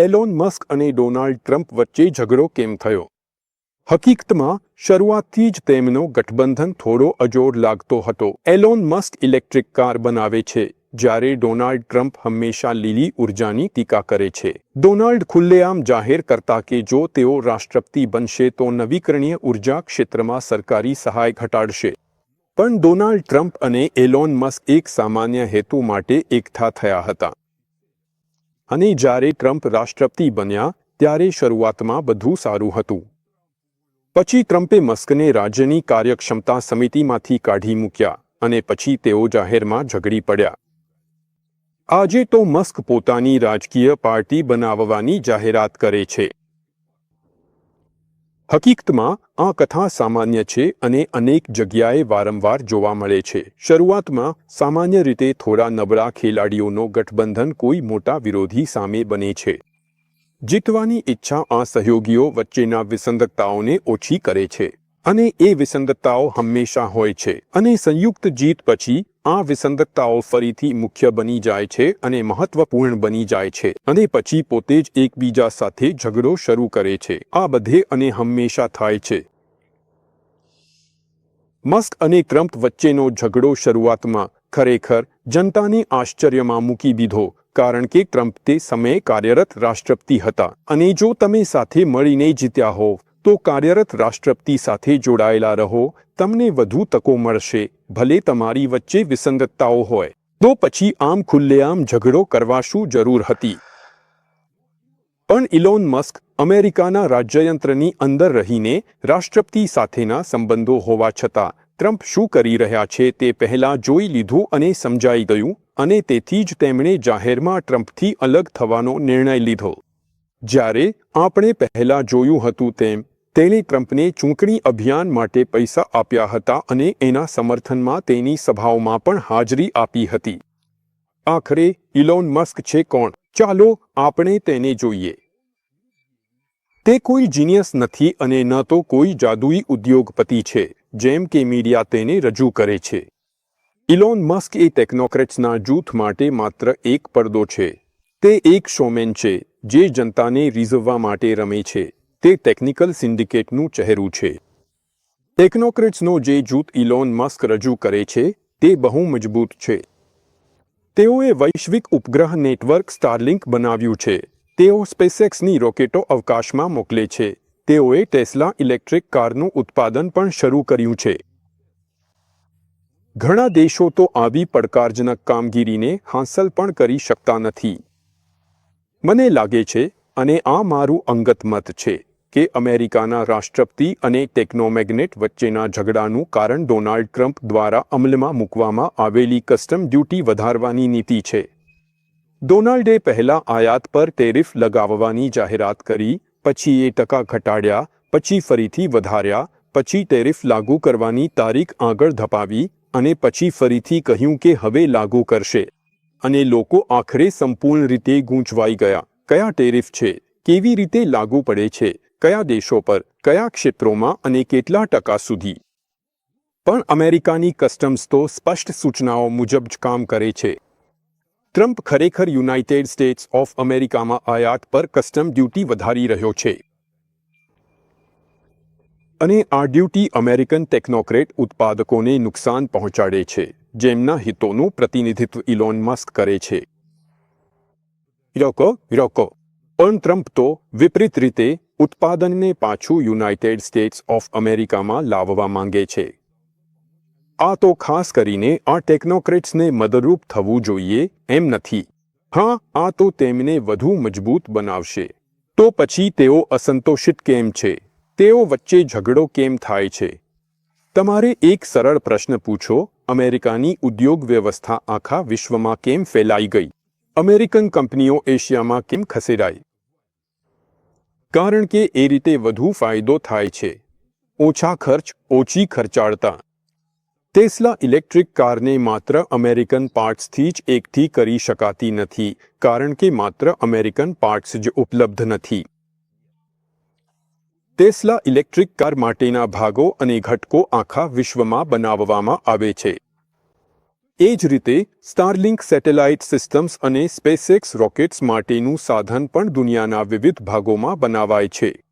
Alone Musk અને Donald Trump વચ્ચે ઝઘડો કેમ થયો? હકીકતમાં, શરૂઆતથી જ તેમનો ગઠબંધન થોડો અજોડ લાગતો હતો. એલોન મસ્ક ઇલેક્ટ્રિક કાર બનાવે છે, જ્યારે ડોનાલ્ડ ટ્રમ્પ હંમેશા લીલી ઉર્જાની ટીકા કરે છે. ડોનાલ્ડ ખુલ્લેઆમ જાહેર કરતા કે જો તેઓ રાષ્ટ્રપતિ બનશે તો નવીકરણીય ઊર્જા ક્ષેત્રમાં સરકારી સહાય ઘટાડશે. પણ ડોનાલ્ડ ટ્રમ્પ અને એલોન મસ્ક એક સામાન્ય હેતુ માટે એકઠા થયા હતા. અને જ્યારે ટ્રમ્પ રાષ્ટ્રપતિ બન્યા, ત્યારે શરૂઆતમાં બધું સારું હતું. પછી ટ્રમ્પે મસ્કને રાજ્યની કાર્યક્ષમતા સમિતિમાંથી કાઢી મૂક્યા અને પછી તેઓ જાહેરમાં ઝઘડી પડ્યા. આજે તો મસ્ક પોતાની રાજકીય પાર્ટી બનાવવાની જાહેરાત કરે છે. હકીકતમાં, આ કથા સામાન્ય છે અને અનેક જગ્યાએ વારંવાર જોવા મળે છે. શરૂઆતમાં, સામાન્ય રીતે થોડા નબળા ખેલાડીઓનો ગઠબંધન કોઈ મોટા વિરોધી સામે બને છે. જીતવાની ઈચ્છા આ સહયોગીઓ વચ્ચેના વિસંગતતાઓને ઓછી કરે છે. અને એ વિસંગતતાઓ હંમેશા હોય છે. અને સંયુક્ત જીત પછી, આ વિસંગતતાઓ ફરીથી મુખ્ય બની જાય છે અને મહત્વપૂર્ણ બની જાય છે. અને પછી પોતે જ એકબીજા સાથે ઝઘડો શરૂ કરે છે. આ બધે અને હંમેશા થાય છે. મસ્ક અને ટ્રમ્પ વચ્ચેનો ઝઘડો શરૂઆતમાં ખરેખર જનતાને આશ્ચર્યમાં મૂકી દીધો, કારણ કે ટ્રમ્પ તે સમયે કાર્યરત રાષ્ટ્રપતિ હતા. અને જો તમે સાથે મળીને જીત્યા હોવ તો કાર્યરત રાષ્ટ્રપતિ સાથે જોડાયેલા રહો, તમને વધુ તકો મળશે, ભલે તમારી વચ્ચે વિસંગતતાઓ હોય. તો પછી આમ ખુલ્લેઆમ ઝઘડો કરવા શું જરૂર હતી? પણ ઇલોન મસ્ક અમેરિકાના રાજ્યયંત્રની અંદર રહીને રાષ્ટ્રપતિ સાથેના સંબંધો હોવા છતાં, ટ્રમ્પ શું કરી રહ્યા છે તે પહેલાં જોઈ લીધું અને સમજાઈ ગયું, અને તેથી જ તેમણે જાહેરમાં ટ્રમ્પથી અલગ થવાનો નિર્ણય લીધો. જ્યારે આપણે પહેલા જોયું હતું તેમ, તેણે ટ્રમ્પને ચૂંટણી અભિયાન માટે પૈસા આપ્યા હતા અને એના સમર્થનમાં તેની સભાઓમાં પણ હાજરી આપી હતી. આખરે ઇલોન મસ્ક છે કોણ? ચાલો આપણે તેને જોઈએ. તે કોઈ જીનિયસ નથી અને ન તો કોઈ જાદુઈ ઉદ્યોગપતિ છે, જેમ કે મીડિયા તેને રજૂ કરે છે. ઇલોન મસ્ક એ ટેકનોક્રેટ્સના જૂથ માટે માત્ર એક પડદો છે. તે એક શોમેન છે. જે જનતાને રીઝવવા માટે રમે છે, તે ટેકનિકલ સિન્ડિકેટનું ચહેરું છે. ટેકનોક્રેટ્સનો જે જૂથ ઇલોન મસ્ક રજૂ કરે છે, તે બહુ મજબૂત છે. તેઓએ વૈશ્વિક ઉપગ્રહ નેટવર્ક સ્ટારલિંક બનાવ્યું છે. તેઓ સ્પેસએક્સની રોકેટો અવકાશમાં મોકલે છે. તેઓએ ટેસ્લા ઇલેક્ટ્રિક કારનું ઉત્પાદન પણ શરૂ કર્યું છે. ઘણા દેશો તો આવી પડકારજનક કામગીરીને હાંસલ પણ કરી શકતા નથી. મને લાગે છે અને આ મારું અંગત મત છે કે અમેરિકાના રાષ્ટ્રપતિ અને ટેકનોમેગ્નેટ વચ્ચેના ઝઘડાનું કારણ ડોનાલ્ડ ટ્રમ્પ દ્વારા અમલમાં મૂકવામાં આવેલી કસ્ટમ ડ્યુટી વધારવાની નીતિ છે. ડોનાલ્ડે પહેલા આયાત પર ટેરિફ લગાવવાની જાહેરાત કરી, પછી એ ટકા ઘટાડ્યા, પછી ફરીથી વધાર્યા, પછી ટેરિફ લાગુ કરવાની તારીખ આગળ ધપાવી અને પછી ફરીથી કહ્યું કે હવે લાગુ કરશે. અને લોકો આખરે સંપૂર્ણ રીતે ગૂંચવાઈ ગયા. કયા ટેરિફ છે? કેવી રીતે લાગુ પડે છે? કયા દેશો પર? કયા ક્ષેત્રોમાં? અને કેટલા ટકા સુધી? પણ અમેરિકાની કસ્ટમ્સ તો સ્પષ્ટ સૂચનાઓ મુજબ જ કામ કરે છે. ટ્રમ્પ ખરેખર યુનાઇટેડ સ્ટેટ્સ ઓફ અમેરિકામાં આયાત પર કસ્ટમ ડ્યુટી વધારી રહ્યો છે. અને આ ડ્યુટી અમેરિકન ટેકનોક્રેટ ઉત્પાદકોને નુકસાન પહોંચાડે છે. જેમના હિતોનું પ્રતિનિધિત્વ ઇલોન મસ્ક કરે છે. રોકો રોકો પણ ટ્રમ્પ તો વિપરીત રીતે ઉત્પાદનને પાછું યુનાઇટેડ સ્ટેટ્સ ઓફ અમેરિકામાં લાવવા માંગે છે. આ તો ખાસ કરીને આ ટેકનોક્રેટ્સને મદદરૂપ થવું જોઈએ એમ નથી. હા, આ તો તેમને વધુ મજબૂત બનાવશે. તો પછી તેઓ અસંતોષિત કેમ છે? તેઓ વચ્ચે ઝઘડો કેમ થાય છે? તમારે એક સરળ પ્રશ્ન પૂછો અમેરિકાની ઉદ્યોગ વ્યવસ્થા આખા વિશ્વમાં કેમ ફેલાઈ ગઈ? અમેરિકન કંપનીઓ એશિયામાં કેમ ખસેડાઈ? કારણ કે એ રીતે વધુ ફાયદો થાય છે. ઓછા ખર્ચ, ઓછી ખર્ચાળતા. ટેસ્લા ઇલેક્ટ્રિક કારને માત્ર અમેરિકન પાર્ટ્સથી જ એકઠી કરી શકાતી નથી, કારણ કે માત્ર અમેરિકન પાર્ટ્સ જ ઉપલબ્ધ નથી. ટેસ્લા ઇલેક્ટ્રિક કાર માટેના ભાગો અને ઘટકો આખા વિશ્વમાં બનાવવામાં આવે છે. એ જ રીતે સ્ટારલિંક સેટેલાઇટ સિસ્ટમ્સ અને સ્પેસએક્સ રોકેટ્સ માટેનું સાધન પણ દુનિયાના વિવિધ ભાગોમાં બનાવાય છે.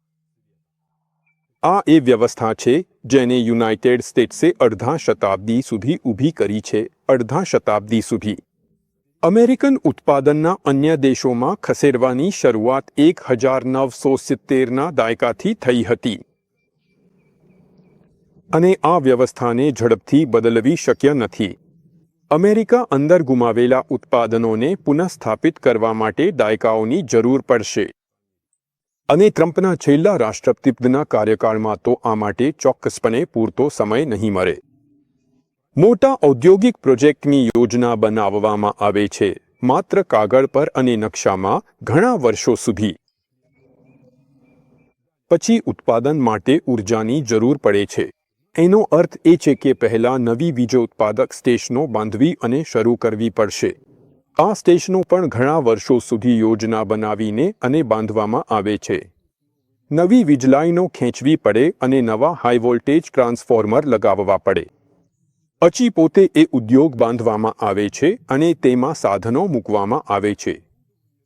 આ એ વ્યવસ્થા છે, જેને યુનાઇટેડ સ્ટેટ્સે અડધા શતાબ્દી સુધી ઊભી કરી છે, અડધા શતાબ્દી સુધી. અમેરિકન ઉત્પાદનના અન્ય દેશોમાં ખસેડવાની શરૂઆત એક હજાર નવસો સિત્તેરના દાયકાથી થઈ હતી. અને આ વ્યવસ્થાને ઝડપથી બદલવી શક્ય નથી. અમેરિકા અંદર ગુમાવેલા ઉત્પાદનોને પુનઃસ્થાપિત કરવા માટે દાયકાઓની જરૂર પડશે. અને ટ્રમ્પના છેલ્લા રાષ્ટ્રપતિપદના કાર્યકાળમાં તો આ માટે ચોક્કસપણે પૂરતો સમય નહીં મળે. મોટા ઔદ્યોગિક પ્રોજેક્ટની યોજના બનાવવામાં આવે છે. માત્ર કાગળ પર અને નકશામાં ઘણા વર્ષો સુધી. પછી ઉત્પાદન માટે ઉર્જાની જરૂર પડે છે. એનો અર્થ એ છે કે પહેલા નવી વીજ ઉત્પાદક સ્ટેશનો બાંધવી અને શરૂ કરવી પડશે. આ સ્ટેશનો પણ ઘણા વર્ષો સુધી યોજના બનાવીને અને બાંધવામાં આવે છે. નવી વીજ લાઈનો ખેંચવી પડે અને નવા હાઈ વોલ્ટેજ ટ્રાન્સફોર્મર લગાવવા પડે. પછી પોતે એ ઉદ્યોગ બાંધવામાં આવે છે અને તેમાં સાધનો મૂકવામાં આવે છે.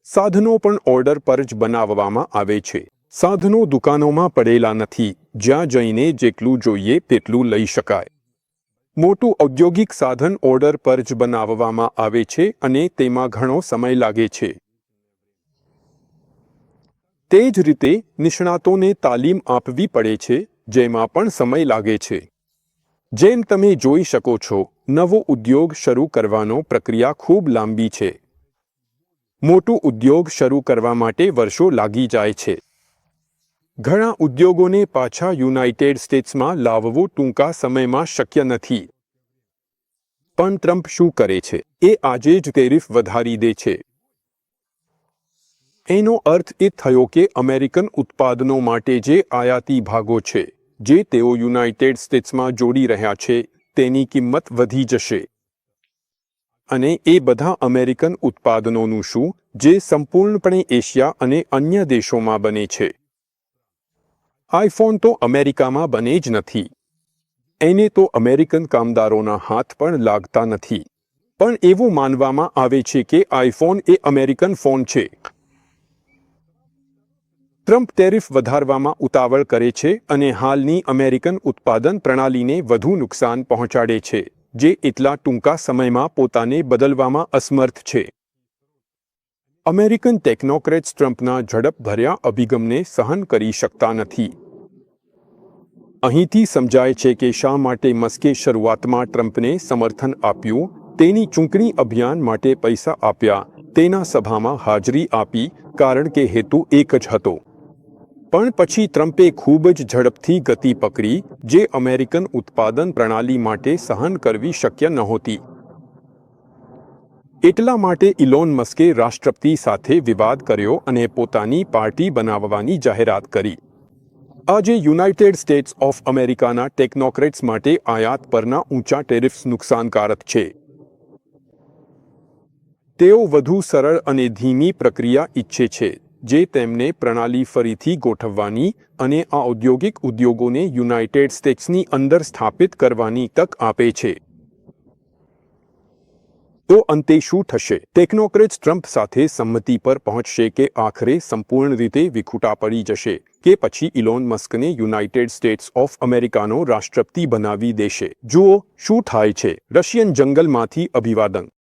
સાધનો પણ ઓર્ડર પર જ બનાવવામાં આવે છે. સાધનો દુકાનોમાં પડેલા નથી, જ્યાં જઈને જેટલું જોઈએ તેટલું લઈ શકાય. મોટું ઔદ્યોગિક સાધન ઓર્ડર પર જ બનાવવામાં આવે છે અને તેમાં ઘણો સમય લાગે છે. તે જ રીતે નિષ્ણાતોને તાલીમ આપવી પડે છે, જેમાં પણ સમય લાગે છે. જેમ તમે જોઈ શકો છો, નવો ઉદ્યોગ શરૂ કરવાનો પ્રક્રિયા ખૂબ લાંબી છે. મોટું ઉદ્યોગ શરૂ કરવા માટે વર્ષો લાગી જાય છે. ઘણા ઉદ્યોગોને પાછા યુનાઇટેડ સ્ટેટ્સમાં લાવવું ટૂંકા સમયમાં શક્ય નથી. પણ ટ્રમ્પ શું કરે છે? એ આજે જ ટેરિફ વધારી દે છે. એનો અર્થ એ થયો કે અમેરિકન ઉત્પાદનો માટે જે આયાતી ભાગો છે જે તેઓ યુનાઇટેડ સ્ટેટ્સમાં જોડી રહ્યા છે, તેની કિંમત વધી જશે. અને એ બધા અમેરિકન ઉત્પાદનોનું શું, જે સંપૂર્ણપણે એશિયા અને અન્ય દેશોમાં બને છે. આઈફોન તો અમેરિકામાં બને જ નથી. એને તો અમેરિકન કામદારોના હાથ પણ લાગતા નથી. પણ એવું માનવામાં આવે છે કે આઈફોન એ અમેરિકન ફોન છે. ટ્રમ્પ ટેરિફ વધારવામાં ઉતાવળ કરે છે અને હાલની અમેરિકન ઉત્પાદન પ્રણાલીને વધુ નુકસાન પહોંચાડે છે, જે એટલા ટૂંકા સમયમાં પોતાને બદલવામાં અસમર્થ છે. અમેરિકન ટેકનોક્રેટ્સ ટ્રમ્પના ઝડપભર્યા અભિગમને સહન કરી શકતા નથી. અહીંથી સમજાય છે કે શા માટે મસ્કે શરૂઆતમાં ટ્રમ્પને સમર્થન આપ્યું, તેની ચૂંટણી અભિયાન માટે પૈસા આપ્યા, તેના સભામાં હાજરી આપી, કારણ કે હેતુ એક જ હતો. પણ પછી ટ્રમ્પે ખૂબ જ ઝડપથી ગતિ પકડી, જે અમેરિકન ઉત્પાદન પ્રણાલી માટે સહન કરવી શક્ય નહોતી. એટલા માટે ઇલોન મસ્કે રાષ્ટ્રપતિ સાથે વિવાદ કર્યો અને પોતાની પાર્ટી બનાવવાની જાહેરાત કરી. આજે યુનાઇટેડ સ્ટેટ્સ ઓફ અમેરિકાના ટેકનોક્રેટ્સ માટે આયાત પરના ઊંચા ટેરિફ્સ નુકસાનકારક છે. તેઓ વધુ સરળ અને ધીમી પ્રક્રિયા ઈચ્છે છે. જે તેમને પ્રણાલી ફરીથી ગોઠવવાની અને આ ઔદ્યોગિક ઉદ્યોગોને યુનાઇટેડ સ્ટેટ્સની અંદર સ્થાપિત કરવાની તક આપે છે. તો અંતે શું થશે? ટેકનોક્રેટ્સ ટ્રમ્પ સાથે સંમતિ પર પહોંચશે કે આખરે સંપૂર્ણ રીતે વિખૂટા પડી જશે કે પછી ઇલોન મસ્કને યુનાઇટેડ સ્ટેટ્સ ઓફ અમેરિકાનો રાષ્ટ્રપતિ બનાવી દેશે? જુઓ, શું થાય છે? રશિયન જંગલમાંથી અભિવાદન